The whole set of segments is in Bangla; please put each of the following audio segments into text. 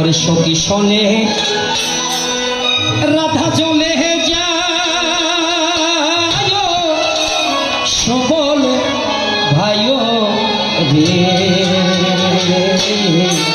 ওরে সখী শোনে রাধা যায় সবল ভাই রে।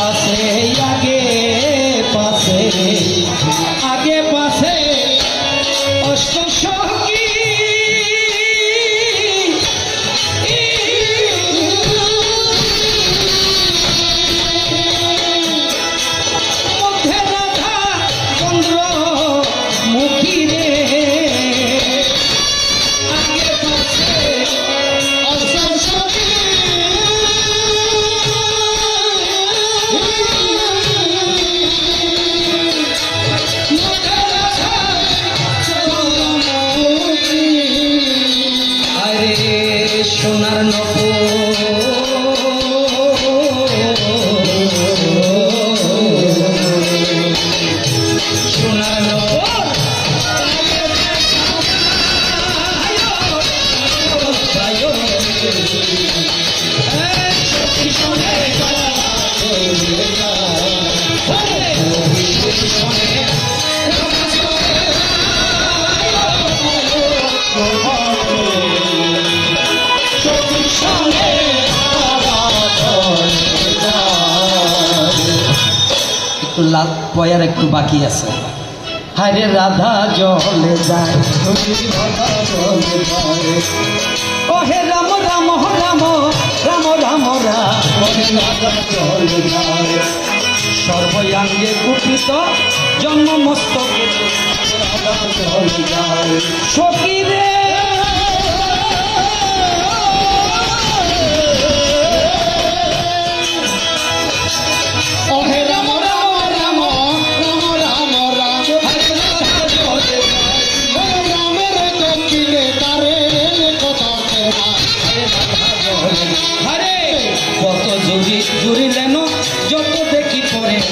pasé y aquí সোনার নব সোনার নব লাভ পয়ার একটু বাকি আছে। হারে রাধা জলে যায় ও হে রাম রাম রাম রাম রাম রাম সর্বয়াঙ্গে কুপিত জন্ম মস্তকে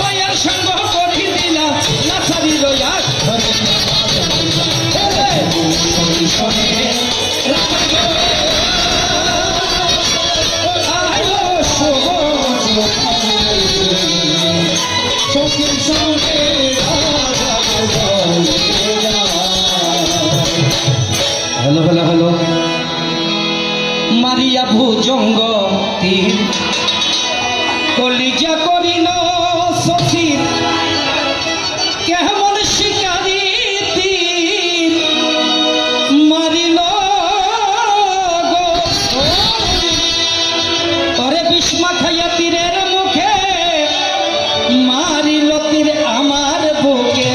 পায়ার সঙ্গ করি দিলা নাসারি রয়াস চোখের সঙ্গে হ্যালো হ্যালো হ্যালো। মারিয়া ভুজঙ্গ তীর কলিজা করিল সখীর। কেমন শিকারি তীর। মারিল গো তরে বিস্মা খাইয়া তীরের মুখে মারিল তীর আমার বুকে।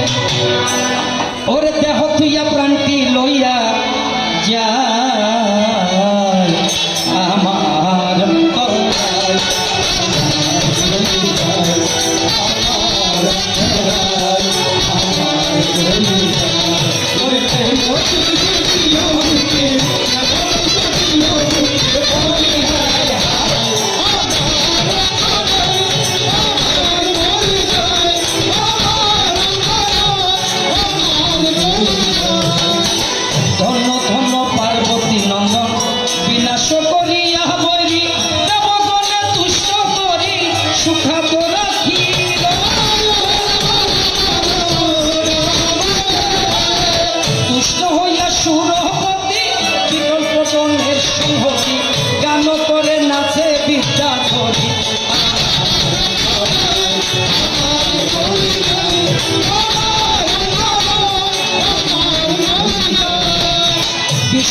ওরে দেহ তুইয়া প্রাণটি লইয়া যায়। আমার Yeah.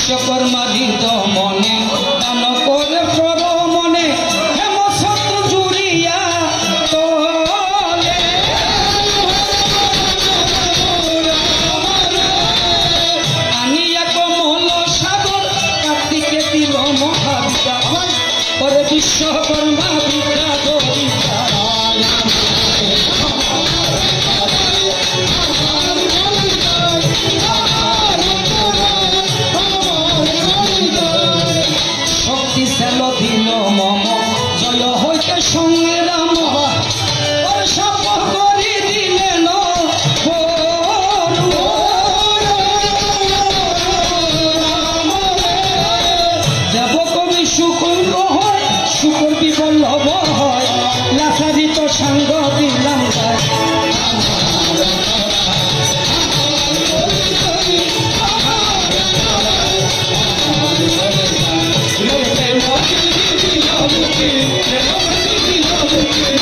বিশ্বকর্মা হৃদ মনে। Thank you.